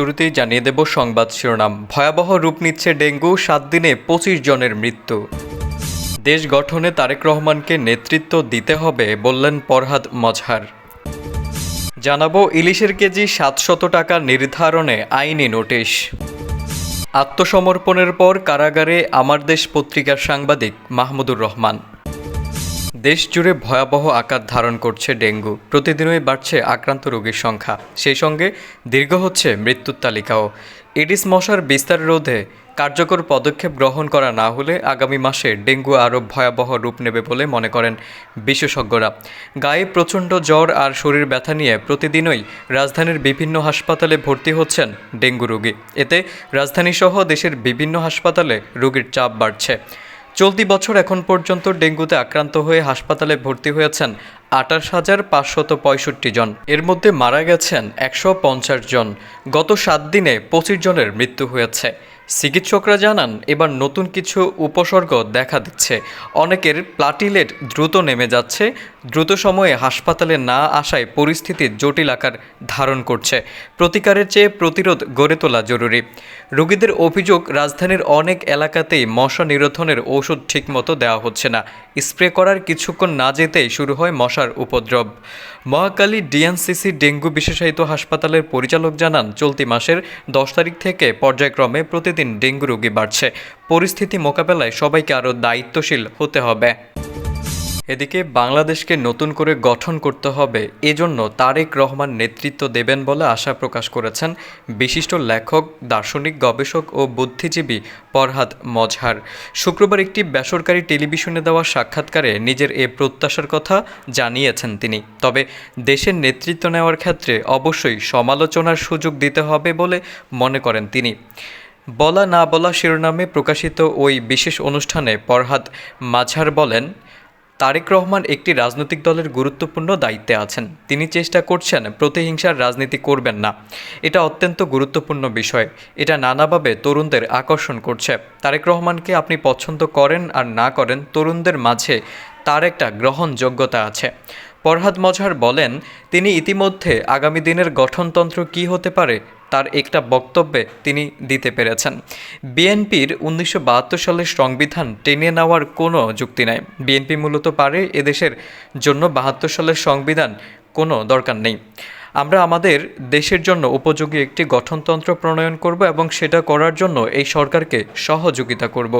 শুরুতেই জানিয়ে দেব সংবাদ শিরোনাম। ভয়াবহ রূপ নিচ্ছে ডেঙ্গু, সাত দিনে পঁচিশ জনের মৃত্যু। দেশ গঠনে তারেক রহমানকে নেতৃত্ব দিতে হবে বললেন পরহাদ মজহার। জানাব ইলিশের কেজি সাতশত টাকা নির্ধারণে আইনি নোটিশ। আত্মসমর্পণের পর কারাগারে আমার দেশ পত্রিকার সাংবাদিক মাহমুদুর রহমান। দেশ জুড়ে ভয়াবহ আকার ধারণ করছে ডেঙ্গু। প্রতিদিনই বাড়ছে আক্রান্ত রোগীর সংখ্যা। সেই সঙ্গে দীর্ঘ হচ্ছে মৃত্যুর তালিকাও। এডিস মশার বিস্তার রোধে কার্যকর পদক্ষেপ গ্রহণ করা না হলে আগামী মাসে ডেঙ্গু আরও ভয়াবহ রূপ নেবে বলে মনে করেন বিশেষজ্ঞরা। গায়ে প্রচণ্ড জ্বর আর শরীর ব্যথা নিয়ে প্রতিদিনই রাজধানীর বিভিন্ন হাসপাতালে ভর্তি হচ্ছেন ডেঙ্গু রোগী। এতে রাজধানীসহ দেশের বিভিন্ন হাসপাতালে রোগীর চাপ বাড়ছে। চলতি বছর এখন পর্যন্ত ডেঙ্গুতে আক্রান্ত হয়ে হাসপাতালে ভর্তি হয়েছেন আঠাশ হাজার পাঁচশত পঁয়ষট্টি জন। এর মধ্যে মারা গেছেন একশো পঞ্চাশ জন। গত সাত দিনে পঁচিশ জনের মৃত্যু হয়েছে। চিকিৎসকরা জানান, এবার নতুন কিছু উপসর্গ দেখা দিচ্ছে। অনেকের প্লাটিলেট দ্রুত নেমে যাচ্ছে, দ্রুত সময়ে হাসপাতালে না আসায় পরিস্থিতি জটিল আকার ধারণ করছে। প্রতিকারের চেয়ে প্রতিরোধ গড়ে তোলা জরুরি। রোগীদের অভিযোগ, রাজধানীর অনেক এলাকাতেই মশা নিরোধনের ওষুধ ঠিকমতো দেওয়া হচ্ছে না। স্প্রে করার কিছুক্ষণ না যেতেই শুরু হয় মশার উপদ্রব। মহাকালী ডিএনসিসি ডেঙ্গু বিশেষায়িত হাসপাতালের পরিচালক জানান, চলতি মাসের দশ তারিখ থেকে পর্যায়ক্রমে প্রতিদিন ডেঙ্গু রোগী বাড়ছে। পরিস্থিতি মোকাবেলায় সবাইকে আরও দায়িত্বশীল হতে হবে। এদিকে বাংলাদেশকে নতুন করে গঠন করতে হবে, এজন্য তারেক রহমান নেতৃত্ব দেবেন বলে আশা প্রকাশ করেছেন বিশিষ্ট লেখক, দার্শনিক, গবেষক ও বুদ্ধিজীবী পরহাদ মজহার। শুক্রবার একটি বেসরকারি টেলিভিশনে দেওয়া সাক্ষাৎকারে নিজের এ প্রত্যাশার কথা জানিয়েছেন তিনি। তবে দেশের নেতৃত্ব নেওয়ার ক্ষেত্রে অবশ্যই সমালোচনার সুযোগ দিতে হবে বলে মনে করেন তিনি। বলা না বলা শিরোনামে প্রকাশিত ওই বিশেষ অনুষ্ঠানে পরহাদ মাঝার বলেন তারেক রহমান একটি রাজনৈতিক দলের গুরুত্বপূর্ণ দায়িত্বে আছেন। তিনি চেষ্টা করছেন প্রতিহিংসার রাজনীতি করবেন না। এটা অত্যন্ত গুরুত্বপূর্ণ বিষয়। এটা নানাভাবে তরুণদের আকর্ষণ করছে। তারেক রহমানকে আপনি পছন্দ করেন আর না করেন, তরুণদের মাঝে তার একটা গ্রহণযোগ্যতা আছে। পরহাদ মজহার বলেন, তিনি ইতিমধ্যে আগামী দিনের গঠনতন্ত্র কী হতে পারে তার একটা বক্তব্যে তিনি দিতে পেরেছেন। বিএনপির উনিশশো বাহাত্তর সালের সংবিধান টেনে নেওয়ার কোনো যুক্তি নাই। বিএনপি মূলত পারে এদেশের জন্য বাহাত্তর সালের সংবিধান কোনো দরকার নেই। আমরা আমাদের দেশের জন্য উপযোগী একটি গঠনতন্ত্র প্রণয়ন করব এবং সেটা করার জন্য এই সরকারকে সহযোগিতা করব।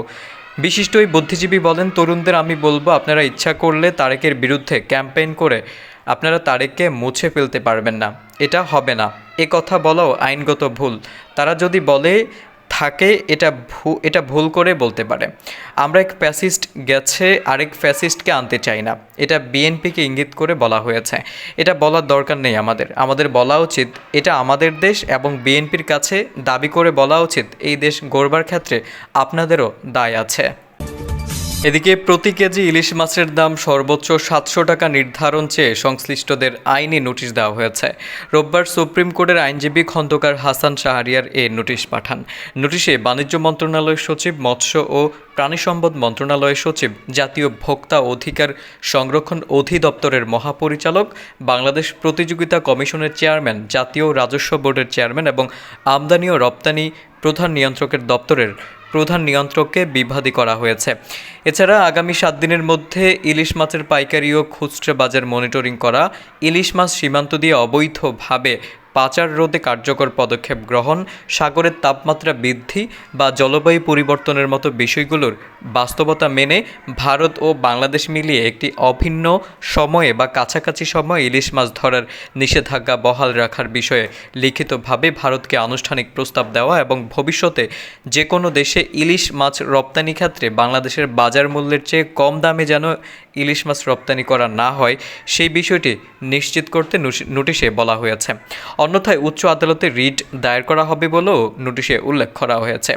বিশিষ্ট ওই বুদ্ধিজীবী বলেন, তরুণদের আমি বলব, আপনারা ইচ্ছা করলে তারেকের বিরুদ্ধে ক্যাম্পেইন করে আপনারা তারেককে মুছে ফেলতে পারবেন না। এটা হবে না। এ কথা বলাও আইনগত ভুল। তারা যদি বলে থাকে, এটা ভু, এটা ভুল করে বলতে পারে। আমরা এক ফ্যাসিস্ট গেছে, আরেক ফ্যাসিস্টকে আনতে চাই না। এটা বিএনপিকে ইঙ্গিত করে বলা হয়েছে। এটা বলার দরকার নেই আমাদের। আমাদের বলা উচিত, এটা আমাদের দেশ এবং বিএনপির কাছে দাবি করে বলা উচিত, এই দেশ গড়বার ক্ষেত্রে আপনাদেরও দায় আছে। এদিকে প্রতি কেজি ইলিশ মাছের দাম সর্বোচ্চ সাতশো টাকা নির্ধারণ চেয়ে সংশ্লিষ্টদের আইনি নোটিশ দেওয়া হয়েছে। রোববার সুপ্রিম কোর্টের আইনজীবী খন্দকার হাসান শাহরিয়ার এ নোটিশ পাঠান। নোটিশে বাণিজ্য মন্ত্রণালয়ের সচিব, মৎস্য ও প্রাণী সম্পদ মন্ত্রণালয়ের সচিব, জাতীয় ভোক্তা অধিকার সংরক্ষণ অধিদপ্তরের মহাপরিচালক, বাংলাদেশ প্রতিযোগিতা কমিশনের চেয়ারম্যান, জাতীয় রাজস্ব বোর্ডের চেয়ারম্যান এবং আমদানি ও রপ্তানি প্রধান নিয়ন্ত্রকের দপ্তরের প্রধান নিয়ন্ত্রককে বিভাদী করা হয়েছে। এছাড়া আগামী সাত দিনের মধ্যে ইলিশ মাছের পাইকারি ও খুচরা বাজার মনিটরিং করা, ইলিশ মাছ সীমান্ত দিয়ে অবৈধভাবে পাচার রোধে কার্যকর পদক্ষেপ গ্রহণ, সাগরের তাপমাত্রা বৃদ্ধি বা জলবায়ু পরিবর্তনের মতো বিষয়গুলোর বাস্তবতা মেনে ভারত ও বাংলাদেশ মিলিয়ে একটি অভিন্ন সময়ে বা কাছাকাছি সময়ে ইলিশ মাছ ধরার নিষেধাজ্ঞা বহাল রাখার বিষয়ে লিখিতভাবে ভারতকে আনুষ্ঠানিক প্রস্তাব দেওয়া এবং ভবিষ্যতে যে কোনো দেশে ইলিশ মাছ রপ্তানি ক্ষেত্রে বাংলাদেশের বাজার মূল্যের চেয়ে কম দামে যেন ইলিশ মাছ রপ্তানি করা না হয়, সেই বিষয়টি নিশ্চিত করতে নোটিশে বলা হয়েছে। অন্যথায় উচ্চ আদালতে রিট দায়ের করা হবে বলেও নোটিশে উল্লেখ করা হয়েছে।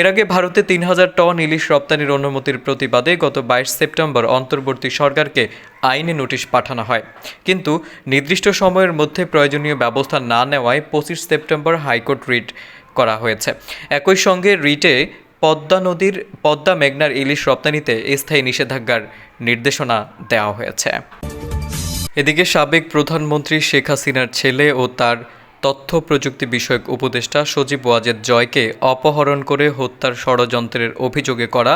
এর আগে ভারতে তিন হাজার টন ইলিশ রপ্তানির অনুমতির প্রতিবাদে গত বাইশ সেপ্টেম্বর অন্তর্বর্তী সরকারকে আইনি নোটিশ পাঠানো হয়। কিন্তু নির্দিষ্ট সময়ের মধ্যে প্রয়োজনীয় ব্যবস্থা না নেওয়ায় পঁচিশ সেপ্টেম্বর হাইকোর্ট রিট করা হয়েছে। একই সঙ্গে রিটে পদ্মা নদীর, পদ্মা মেঘনার ইলিশ রপ্তানিতে স্থায়ী নিষেধাজ্ঞার নির্দেশনা দেওয়া হয়েছে। এদিকে সাবেক প্রধানমন্ত্রী শেখ হাসিনার ছেলে ও তার তথ্য প্রযুক্তি বিষয়ক উপদেষ্টা সজীব ওয়াজেদ জয়কে অপহরণ করে হত্যার ষড়যন্ত্রের অভিযোগে করা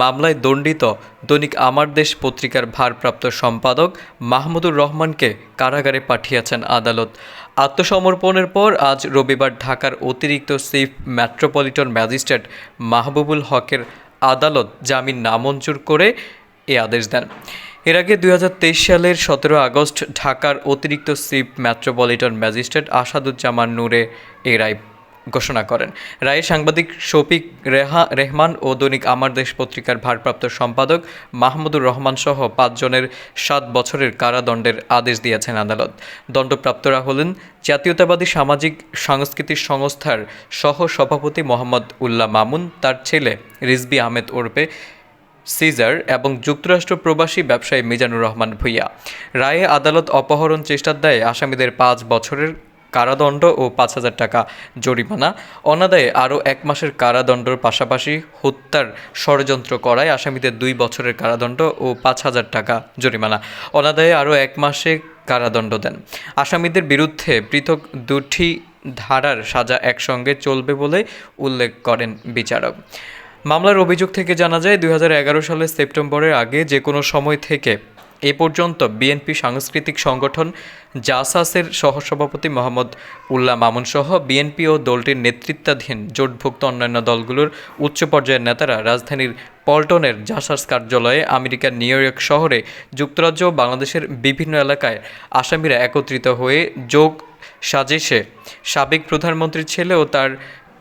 মামলায় দণ্ডিত দৈনিক আমার দেশ পত্রিকার ভারপ্রাপ্ত সম্পাদক মাহমুদুর রহমানকে কারাগারে পাঠিয়েছেন আদালত। আত্মসমর্পণের পর আজ রবিবার ঢাকার অতিরিক্ত চিফ মেট্রোপলিটন ম্যাজিস্ট্রেট মাহবুবুল হকের আদালত জামিন নামঞ্জুর করে এ আদেশ দেন। এর আগে দুই হাজার তেইশ সালের সতেরো আগস্ট ঢাকার অতিরিক্ত চিফ মেট্রোপলিটন ম্যাজিস্ট্রেট আসাদুজ্জামান নূরে এ রায় ঘোষণা করেন। রায়ে সাংবাদিক শফিক রেহা, রেহমান ও দৈনিক আমার দেশ পত্রিকার ভারপ্রাপ্ত সম্পাদক মাহমুদুর রহমান সহ পাঁচজনের সাত বছরের কারাদণ্ডের আদেশ দিয়েছেন আদালত। দণ্ডপ্রাপ্তরা হলেন জাতীয়তাবাদী সামাজিক সাংস্কৃতিক সংস্থার সহ সভাপতি মোহাম্মদ উল্লাহ মামুন, তার ছেলে রিজবি আহমেদ ওরফে সিজার এবং যুক্তরাষ্ট্র প্রবাসী ব্যবসায়ী মিজানুর রহমান ভুইয়া। রায়ে আদালত অপহরণ চেষ্টার দায়ে আসামিদের পাঁচ বছরের কারাদণ্ড ও পাঁচ হাজার টাকা জরিমানা। অনাদায়ে আরও এক মাসের কারাদণ্ডর পাশাপাশি হত্যার ষড়যন্ত্র করায় আসামিদের দুই বছরের কারাদণ্ড ও পাঁচ হাজার টাকা জরিমানা। অনাদায়ে আরও এক মাসে কারাদণ্ড দেন। আসামিদের বিরুদ্ধে পৃথক দুটি ধারার সাজা একসঙ্গে চলবে বলে উল্লেখ করেন বিচারক। মামলার অভিযোগ থেকে জানা যায় দু হাজার এগারো সালের সেপ্টেম্বরের আগে যে কোনো সময় থেকে এ পর্যন্ত বিএনপি সাংস্কৃতিক সংগঠন জাসাসের সহসভাপতি মোহাম্মদ উল্লাহ মামুন সহ বিএনপি ও দলটির নেতৃত্বাধীন জোটভুক্ত অন্যান্য দলগুলোর উচ্চ পর্যায়ের নেতারা রাজধানীর পল্টনের জাসাস কার্যালয়ে আমেরিকার নিউ ইয়র্ক শহরে যুক্তরাজ্য ও বাংলাদেশের বিভিন্ন এলাকায় আসামিরা একত্রিত হয়ে যোগ সাজেশে সাবেক প্রধানমন্ত্রীর ছেলে ও তার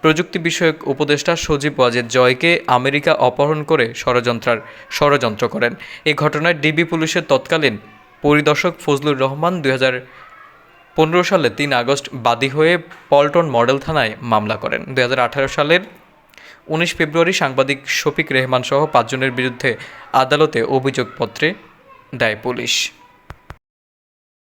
প্রযুক্তি বিষয়ক উপদেষ্টা সজীব ওয়াজেদ জয়কে আমেরিকা অপহরণ করে ষড়যন্ত্রার ষড়যন্ত্র করেন। এ ঘটনায় ডিবি পুলিশের তৎকালীন পরিদর্শক ফজলুর রহমান দুই পনেরো সালে তিন আগস্ট বাদী হয়ে পল্টন মডেল থানায় মামলা করেন। দু হাজার আঠারো সালের উনিশ ফেব্রুয়ারি সাংবাদিক শফিক রেহমান সহ পাঁচজনের বিরুদ্ধে আদালতে অভিযোগপত্রে দেয় পুলিশ।